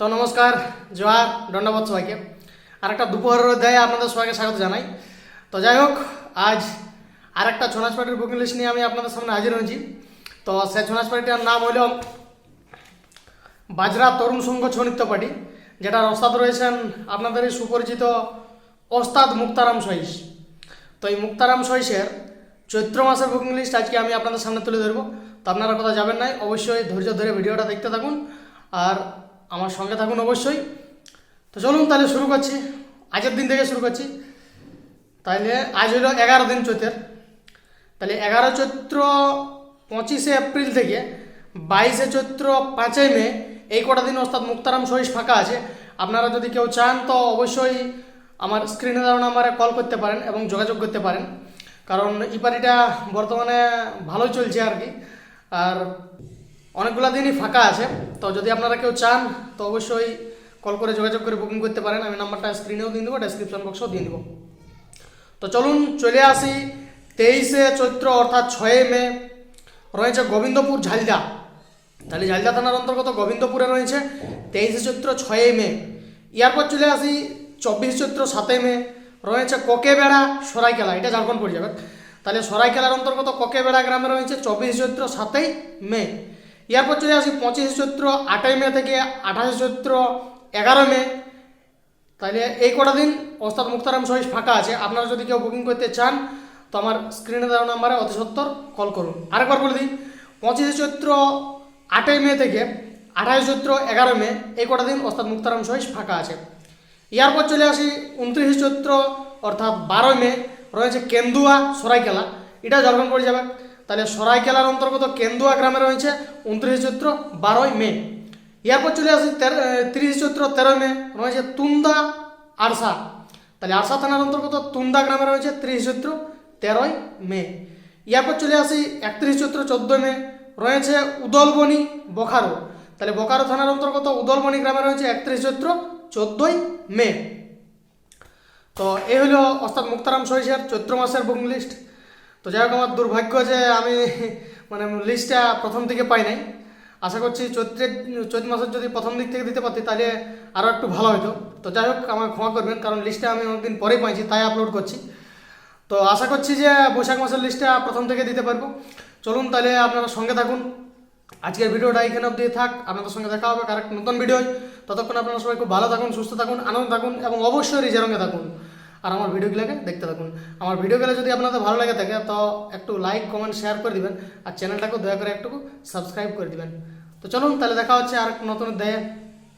তো নমস্কার জোহার দণ্ডবোধ সবাইকে। আর একটা দুপুরের অধ্যায়ে আপনাদের সবাইকে স্বাগত জানাই। তো যাই হোক, আজ আর একটা ছৌ নাচ পার্টির বুকিং লিস্ট নিয়ে আমি আপনাদের সামনে হাজির হয়েছি। তো সেই ছৌ নাচ পার্টিটার নাম হলো বাজরা তরুণ সংঘ ছৌ নৃত্য পার্টি, যেটার ওস্তাদ রয়েছেন আপনাদের এই সুপরিচিত ওস্তাদ মুক্তারাম সহিস তো এই মুক্তারাম সহিসের চৈত্র মাসের বুকিং লিস্ট আজকে আমি আপনাদের সামনে তুলে ধরবো। তো আপনারা কথা যাবেন নাই, অবশ্যই ধৈর্য ধরে ভিডিওটা দেখতে থাকুন। আর আমার সঙ্গে থাকুন অবশ্যই। তো চলুন তাহলে শুরু করছি। আজের দিন থেকে শুরু করছি। তাহলে আজ হলো এগারো দিন চৈতের তাহলে এগারো চৈত্র পঁচিশে এপ্রিল থেকে বাইশে চৈত্র পাঁচই মে এই কটা দিন অর্থাৎ মুক্তারাম সহিস ফাঁকা আছে। আপনারা যদি কেউ চান তো অবশ্যই আমার স্ক্রিনে দেওয়া নাম্বারে কল করতে পারেন এবং যোগাযোগ করতে পারেন। কারণ এই পার্টিটা বর্তমানে ভালোই চলছে আর কি। আর অনেকগুলো দিনই ফাঁকা আছে। তো যদি আপনারা কেউ চান, তো অবশ্যই কল করে যোগাযোগ করে বুকিং করতে পারেন। আমি নাম্বারটা স্ক্রিনেও দিয়ে দেবো ডেসক্রিপশন বক্সেও দিয়ে দেবো। তো চলুন, চলে আসি। তেইশে চৈত্র, অর্থাৎ ছয়ে মে, রয়েছে গোবিন্দপুর ঝালদা। তাহলে ঝালদা থানার অন্তর্গত গোবিন্দপুরে রয়েছে তেইশে চৈত্র ছয়ে মে। এরপর চলে আসি, চব্বিশ চৈত্র, সাতই মে, রয়েছে কোকেবেড়া সরাইকেলা। এটা ঝাড়খণ্ড পড়ে যাবে। তাহলে সরাইকেলার অন্তর্গত কোকেবেড়া গ্রামে রয়েছে চব্বিশ চৈত্র, সাতই মে। এরপর চলে আসি পঁচিশে চৈত্র আটই মে থেকে আঠাশে চৈত্র, এগারো মে। তাহলে এই কটা দিন ওস্তাদ মুক্তারাম সহিস ফাঁকা আছে। আপনারা যদি কেউ বুকিং করতে চান, তো আমার স্ক্রিনে দেওয়া নাম্বারে অতি সত্তর কল করুন। আরেকবার বলে দিই, পঁচিশে চৈত্র আটই মে থেকে আঠাশে চৈত্র, এগারো মে এই কটা দিন ওস্তাদ মুক্তারাম সহিস ফাঁকা আছে। এরপর চলে আসি উনত্রিশে চৈত্র, অর্থাৎ বারো মে, রয়েছে কেন্দুয়া, সরাইকেলা। এটা ঝাড়খণ্ড পড়ে যাবে। তাহলে সরাইকেলার অন্তর্গত কেন্দুয়া গ্রামে রয়েছে উনত্রিশে চৈত্র বারোই মে। এরপর চলে আসি তেরো তিরিশে চৈত্র তেরো মে, রয়েছে তুন্দা আরসা। তাহলে আরসা থানার অন্তর্গত তুন্দা গ্রামে রয়েছে তিরিশ চৈত্র তেরোই মে। এরপর চলে আসি একত্রিশ চৈত্র চোদ্দোই মে, রয়েছে উদলবনি বোকারো তাহলে বোকারো থানার অন্তর্গত উদলবনি গ্রামে রয়েছে একত্রিশ চৈত্র চোদ্দোই মে। তো এই হলো অর্থাৎ মুক্তারাম সহিসের চৈত্র মাসের বুকিং লিস্ট। তো যাই হোক, আমার দুর্ভাগ্য যে আমি মানে লিস্টটা প্রথম থেকে পাই নাই। আশা করছি চৈত্রের, চৈত মাসের যদি প্রথম দিক থেকে দিতে পারতি, তাহলে আরও একটু ভালো হতো তো যাই হোক আমাকে ক্ষমা করবেন, কারণ লিস্টটা আমি অনেকদিন পরেই পাইছি, তাই আপলোড করছি। তো আশা করছি যে বৈশাখ মাসের লিস্টটা প্রথম থেকে দিতে পারব। চলুন তাহলে আপনারা সঙ্গে থাকুন। আজকের ভিডিওটা এখানে অব্দি থাক, আপনাদের সঙ্গে দেখা হবে কারেক্ট নতুন ভিডিও। ততক্ষণ আপনারা সবাই খুব ভালো থাকুন, সুস্থ থাকুন, আনন্দ থাকুন, এবং অবশ্যই রিজারঙ্গে থাকুন। আর আমার ভিডিওগুলোকে দেখতে থাকুন। আমার ভিডিওগুলো যদি আপনাদের ভালো লাগে থাকে, তো একটু লাইক কমেন্ট শেয়ার করে দিবেন। আর চ্যানেলটাকেও দয়া করে একটু সাবস্ক্রাইব করে দিবেন। তো চলুন, তাহলে দেখা হচ্ছে আর নতুন দেয়